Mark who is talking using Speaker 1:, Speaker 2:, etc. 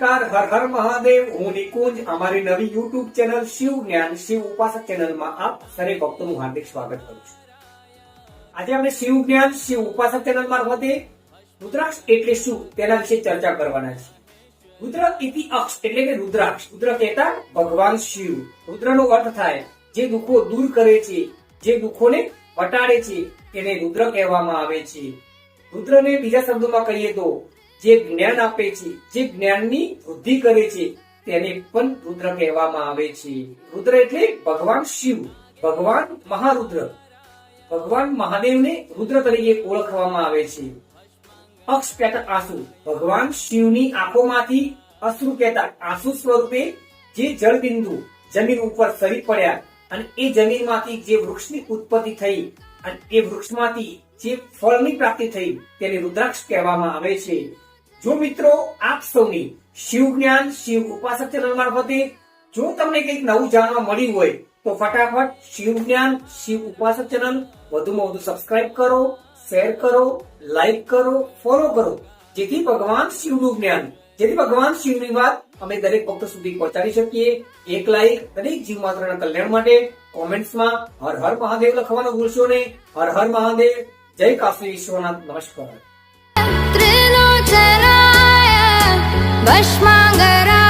Speaker 1: નમસ્કાર, હર હર મહાદેવ. હું નિકુંજ, અમારી નવી યુટ્યુબ ચેનલ શિવ જ્ઞાન, શિવ ઉપાસક ચેનલમાં આપ સરે ભક્તોનું હાર્દિક સ્વાગત કરું છું. આજે અમે શિવ જ્ઞાન, શિવ ઉપાસક ચેનલ મારફતે રુદ્રાક્ષ એટલે શું? તેના વિશે ચર્ચા કરવાના છે. રુદ્ર ઇતિ અક્ષ એટલે કે રુદ્રાક્ષ. રુદ્ર કહેતા ભગવાન શિવ. રુદ્રનો અર્થ થાય જે દુઃખો દૂર કરે છે, જે દુઃખોને વટાડે છે, તેને રુદ્ર કહેવામાં આવે છે. રુદ્રને બીજા શબ્દોમાં કહીએ તો જે જ્ઞાન આપે છે, જે જ્ઞાનની વૃદ્ધિ કરે છે, તેને પણ રુદ્ર કહેવામાં આવે છે. રુદ્ર એટલે ભગવાન શિવ, ભગવાન મહારુદ્ર. ભગવાન મહાદેવને રુદ્ર તરીકે ઓળખવામાં આવે છે. અક્ષ કહેતા આંસુ. ભગવાન શિવની આંખોમાંથી અશ્રુ કહેતા આંસુ સ્વરૂપે જે જળબિંદુ જમીન ઉપર સરી પડ્યા અને એ જમીનમાંથી જે વૃક્ષની ઉત્પત્તિ થઈ અને એ વૃક્ષમાંથી જે ફળની પ્રાપ્તિ થઈ તેને રુદ્રાક્ષ કહેવામાં આવે છે. જો મિત્રો, આપ સૌની શિવ જ્ઞાન, શિવ ઉપાસક ચેનલ મારફતે જો તમને કંઈક નવું જાણવા મળ્યું હોય, તો ફટાફટ શિવ જ્ઞાન, શિવ ઉપાસક ચેનલ વધુમાં વધુ સબસ્ક્રાઇબ કરો શેર કરો લાઈક કરો ફોલો કરો, જેથી ભગવાન શિવનું જ્ઞાન, જેથી ભગવાન શિવની વાત અમે દરેક ભક્ત સુધી પહોંચાડી શકીએ. એક લાઈક દરેક જીવ માત્રના કલ્યાણ માટે કોમેન્ટ્સમાં હર હર મહાદેવ લખવાનું ભૂલશો નહીં. હર હર મહાદેવ. જય કાશી વિશ્વનાથ. નમસ્કાર.
Speaker 2: Başmangara